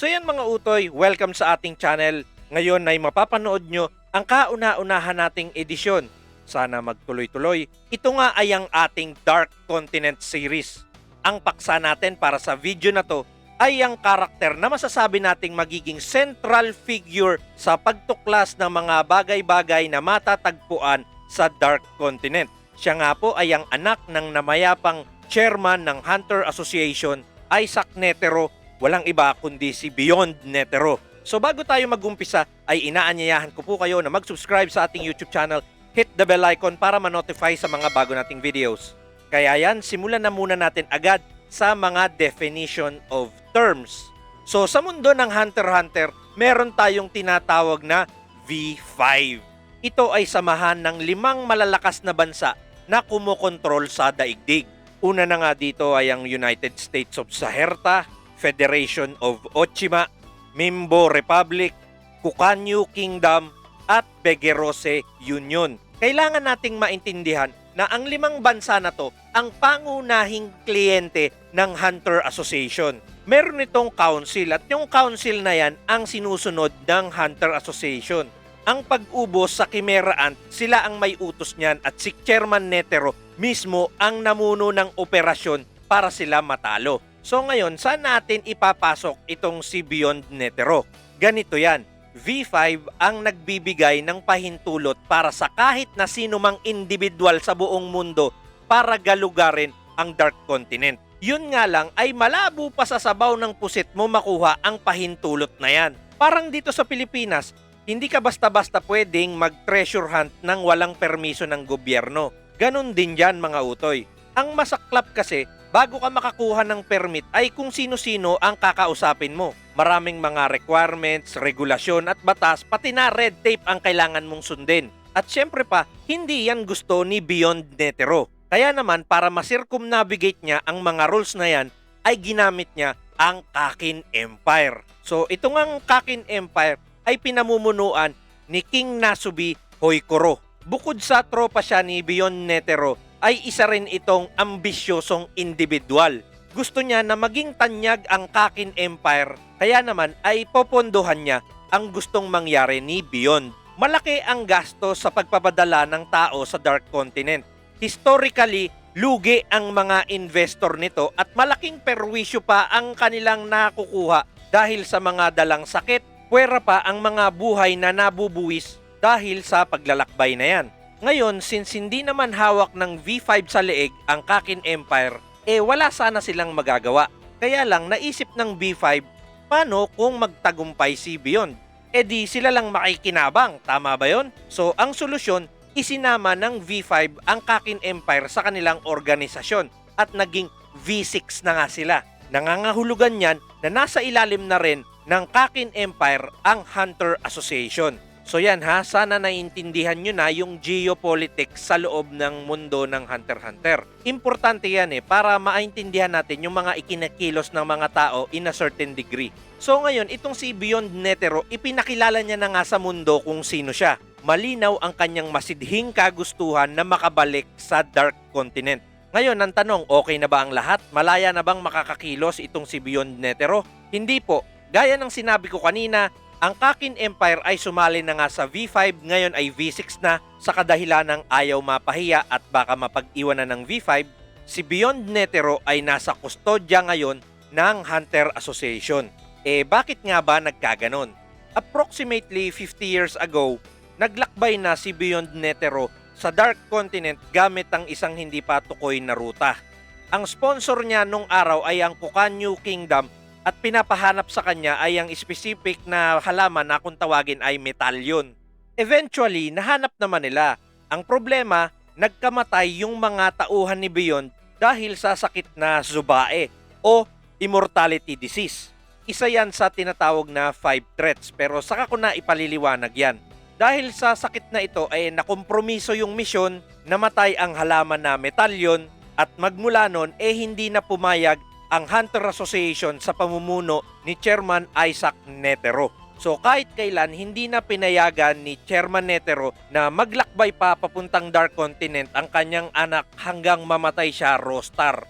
So yan mga utoy, welcome sa ating channel. Ngayon ay mapapanood nyo ang kauna-unahan nating edisyon. Sana magtuloy-tuloy. Ito nga ay ang ating Dark Continent series. Ang paksa natin para sa video na to ay ang karakter na masasabi nating magiging central figure sa pagtuklas ng mga bagay-bagay na matatagpuan sa Dark Continent. Siya nga po ay ang anak ng namayapang chairman ng Hunter Association, Isaac Netero, walang iba kundi si Beyond Netero. So bago tayo magumpisa ay inaanyayahan ko po kayo na mag-subscribe sa ating YouTube channel, hit the bell icon para ma-notify sa mga bago nating videos. Kaya yan, simulan na muna natin agad sa mga definition of terms. So sa mundo ng Hunter x Hunter, meron tayong tinatawag na V5. Ito ay samahan ng limang malalakas na bansa na kumokontrol sa daigdig. Una na nga dito ay ang United States of Saherta, Federation of Ochima, Mimbo Republic, Kukanyu Kingdom, at Begerose Union. Kailangan nating maintindihan na ang limang bansa na to ang pangunahing kliyente ng Hunter Association. Meron itong council at yung council na yan ang sinusunod ng Hunter Association. Ang pag-ubos sa Chimera Ant, sila ang may utos niyan at si Chairman Netero mismo ang namuno ng operasyon para sila matalo. So ngayon, saan natin ipapasok itong si Beyond Netero? Ganito yan. V5 ang nagbibigay ng pahintulot para sa kahit na sino mang individual sa buong mundo para galugarin ang Dark Continent. Yun nga lang ay malabo pa sa sabaw ng pusit mo makuha ang pahintulot na yan. Parang dito sa Pilipinas, hindi ka basta-basta pwedeng mag-treasure hunt ng walang permiso ng gobyerno. Ganon din dyan mga utoy. Ang masaklap kasi, bago ka makakuha ng permit ay kung sino-sino ang kakausapin mo. Maraming mga requirements, regulasyon at batas, pati na red tape ang kailangan mong sundin. At syempre pa, hindi yan gusto ni Beyond Netero. Kaya naman para ma-circumnavigate niya ang mga rules na yan, ay ginamit niya ang Kakin Empire. So ito ngang Kakin Empire ay pinamumunuan ni King Nasubi Hoykoro. Bukod sa tropa siya ni Beyond Netero, ay isa rin itong ambisyosong individual. Gusto niya na maging tanyag ang Kakin Empire, kaya naman ay popondohan niya ang gustong mangyari ni Beyond. Malaki ang gasto sa pagpapadala ng tao sa Dark Continent. Historically, lugi ang mga investor nito at malaking perwisyo pa ang kanilang nakukuha dahil sa mga dalang sakit, puwera pa ang mga buhay na nabubuwis dahil sa paglalakbay na yan. Ngayon, since hindi naman hawak ng V5 sa leeg ang Kakin Empire, eh wala sana silang magagawa. Kaya lang naisip ng V5, paano kung magtagumpay si Beyond? E di sila lang makikinabang, tama ba yon? So ang solusyon, isinama ng V5 ang Kakin Empire sa kanilang organisasyon at naging V6 na nga sila. Nangangahulugan yan na nasa ilalim na rin ng Kakin Empire ang Hunter Association. So yan ha, sana naiintindihan nyo na yung geopolitics sa loob ng mundo ng Hunter x Hunter. Importante yan eh, para maintindihan natin yung mga ikinakilos ng mga tao in a certain degree. So ngayon, itong si Beyond Netero, ipinakilala niya na nga sa mundo kung sino siya. Malinaw ang kanyang masidhing kagustuhan na makabalik sa Dark Continent. Ngayon, ang tanong, okay na ba ang lahat? Malaya na bang makakakilos itong si Beyond Netero? Hindi po. Gaya ng sinabi ko kanina, ang Kakin Empire ay sumali na nga sa V5, ngayon ay V6 na sa kadahilan ng ayaw mapahiya at baka mapag-iwanan ng V5. Si Beyond Netero ay nasa kustodya ngayon ng Hunter Association. Eh bakit nga ba nagkaganon? Approximately 50 years ago, naglakbay na si Beyond Netero sa Dark Continent gamit ang isang hindi patukoy na ruta. Ang sponsor niya nung araw ay ang Kukanyu Kingdom at pinapahanap sa kanya ay ang specific na halaman na kung tawagin ay metallion. Eventually, nahanap naman nila. Ang problema, nagkamatay yung mga tauhan ni Beyond dahil sa sakit na zubae o immortality disease. Isa yan sa tinatawag na five threats pero saka ko na ipaliliwanag yan. Dahil sa sakit na ito ay nakompromiso yung misyon, namatay ang halaman na metallion at magmula nun eh hindi na pumayag ang Hunter Association sa pamumuno ni Chairman Isaac Netero. So kahit kailan hindi na pinayagan ni Chairman Netero na maglakbay pa papuntang Dark Continent ang kanyang anak hanggang mamatay siya Rostar.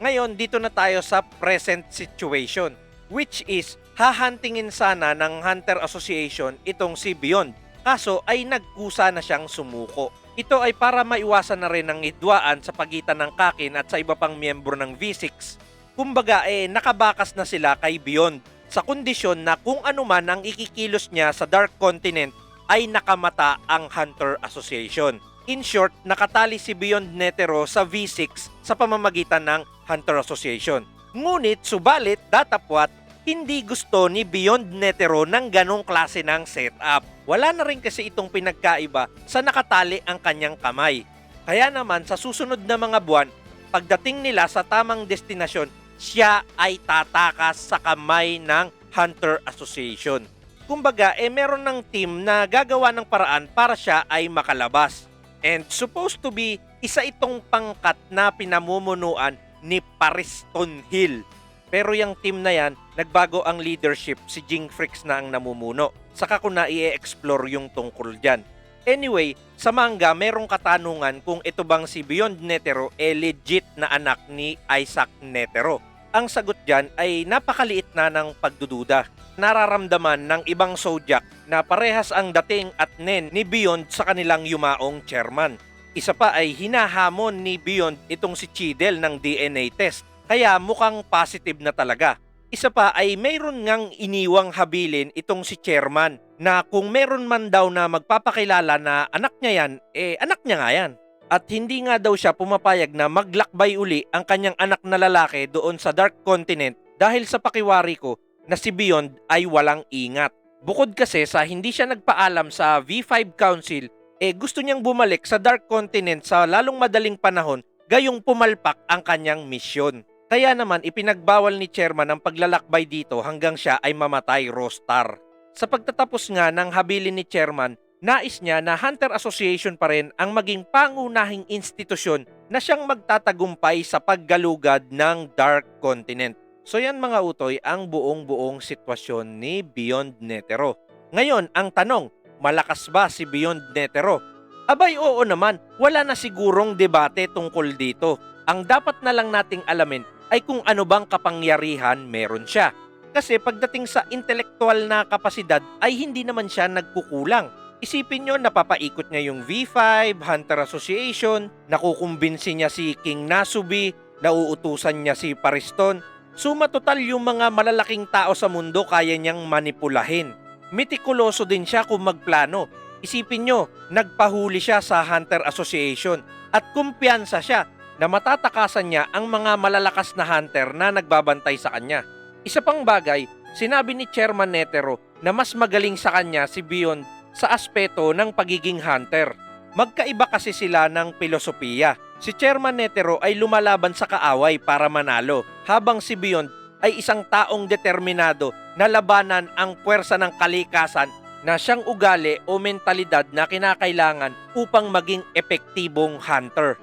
Ngayon dito na tayo sa present situation which is hahantingin sana ng Hunter Association itong si Beyond. Kaso ay nagkusa na siyang sumuko. Ito ay para maiwasan na rin ang idwaan sa pagitan ng Kakin at sa iba pang miyembro ng V6. Kumbaga eh nakabakas na sila kay Beyond sa kondisyon na kung ano man ang ikikilos niya sa Dark Continent ay nakamata ang Hunter Association. In short, nakatali si Beyond Netero sa V6 sa pamamagitan ng Hunter Association. Ngunit, subalit, datapwat, hindi gusto ni Beyond Netero ng ganong klase ng setup. Wala na rin kasi itong pinagkaiba sa nakatali ang kanyang kamay. Kaya naman sa susunod na mga buwan, pagdating nila sa tamang destinasyon, siya ay tatakas sa kamay ng Hunter Association. Kumbaga, eh meron ng team na gagawa ng paraan para siya ay makalabas. And supposed to be, isa itong pangkat na pinamumunuan ni Pariston Hill. Pero yung team na yan, nagbago ang leadership, si Jing Fricks na ang namumuno. Saka ko na i-explore yung tungkol dyan. Anyway, sa manga, merong katanungan kung ito bang si Beyond Netero e legit na anak ni Isaac Netero. Ang sagot dyan ay napakaliit na ng pagdududa. Nararamdaman ng ibang Zodiac na parehas ang dating at nen ni Beyond sa kanilang yumaong chairman. Isa pa ay hinahamon ni Beyond itong si Chidel ng DNA test. Kaya mukhang positive na talaga. Isa pa ay mayroon ngang iniwang habilin itong si chairman na kung meron man daw na magpapakilala na anak niya yan, eh anak niya nga yan. At hindi nga daw siya pumapayag na maglakbay uli ang kanyang anak na lalaki doon sa Dark Continent dahil sa pakiwari ko na si Beyond ay walang ingat. Bukod kasi sa hindi siya nagpaalam sa V5 Council, eh gusto niyang bumalik sa Dark Continent sa lalong madaling panahon gayong pumalpak ang kanyang misyon. Kaya naman ipinagbawal ni chairman ang paglalakbay dito hanggang siya ay mamatay Rostar. Sa pagtatapos nga ng habilin ni chairman, nais niya na Hunter Association pa rin ang maging pangunahing institusyon na siyang magtatagumpay sa paggalugad ng Dark Continent. So yan mga utoy ang buong-buong sitwasyon ni Beyond Netero. Ngayon, ang tanong, malakas ba si Beyond Netero? Abay oo naman, wala na sigurong debate tungkol dito. Ang dapat na lang nating alamin ay kung ano bang kapangyarihan meron siya. Kasi pagdating sa intelektual na kapasidad ay hindi naman siya nagkukulang. Isipin nyo, napapaikot niya yung V5, Hunter Association, nakukumbinsi niya si King Nasubi, nauutusan niya si Pariston. Suma total yung mga malalaking tao sa mundo kaya niyang manipulahin. Mitikuloso din siya kung magplano. Isipin nyo, nagpahuli siya sa Hunter Association at kumpiyansa siya na matatakasan niya ang mga malalakas na hunter na nagbabantay sa kanya. Isa pang bagay, sinabi ni Chairman Netero na mas magaling sa kanya si Beyond sa aspeto ng pagiging hunter. Magkaiba kasi sila ng filosofiya. Si Chairman Netero ay lumalaban sa kaaway para manalo, habang si Beyond ay isang taong determinado na labanan ang puwersa ng kalikasan na siyang ugali o mentalidad na kinakailangan upang maging epektibong hunter.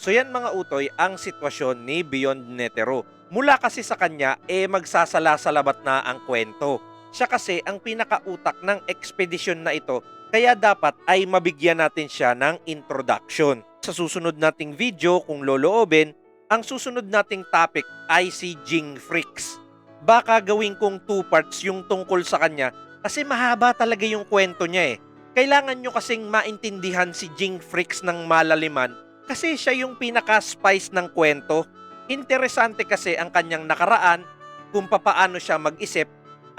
So yan mga utoy ang sitwasyon ni Beyond Netero. Mula kasi sa kanya, eh magsasala-salabat na ang kwento. Siya kasi ang pinakautak ng ekspedisyon na ito, kaya dapat ay mabigyan natin siya ng introduction. Sa susunod nating video, kung loloobin, ang susunod nating topic ay si Jing Freaks. Baka gawin kong two parts yung tungkol sa kanya kasi mahaba talaga yung kwento niya eh. Kailangan nyo kasing maintindihan si Jing Freaks ng malaliman kasi siya yung pinaka-spice ng kwento. Interesante kasi ang kanyang nakaraan, kung papaano siya mag-isip,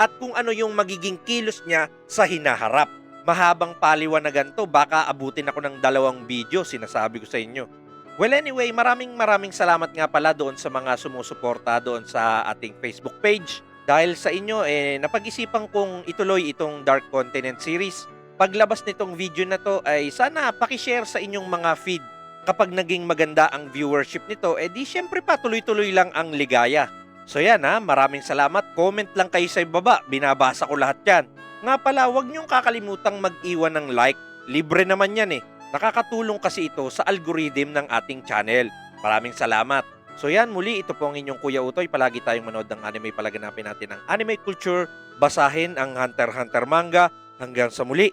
at kung ano yung magiging kilos niya sa hinaharap. Mahabang paliwanagan to, baka abutin ako ng dalawang video, sinasabi ko sa inyo. Well anyway, maraming maraming salamat nga pala doon sa mga sumusuporta doon sa ating Facebook page. Dahil sa inyo, eh, napag-isipan kong ituloy itong Dark Continent series. Paglabas nitong video na to ay sana pakishare sa inyong mga feed kapag naging maganda ang viewership nito, eh di syempre pa tuloy-tuloy lang ang ligaya. So yan ha, maraming salamat. Comment lang kayo sa baba, binabasa ko lahat yan. Nga pala, huwag niyong kakalimutang mag-iwan ng like. Libre naman yan eh. Nakakatulong kasi ito sa algorithm ng ating channel. Maraming salamat. So yan, muli ito po ang inyong Kuya Utoy. Palagi tayong manood ng anime. Palaganapin natin ang anime culture. Basahin ang Hunter x Hunter manga. Hanggang sa muli.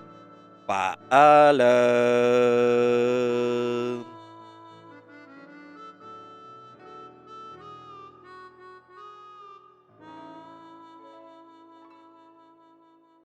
Paalam.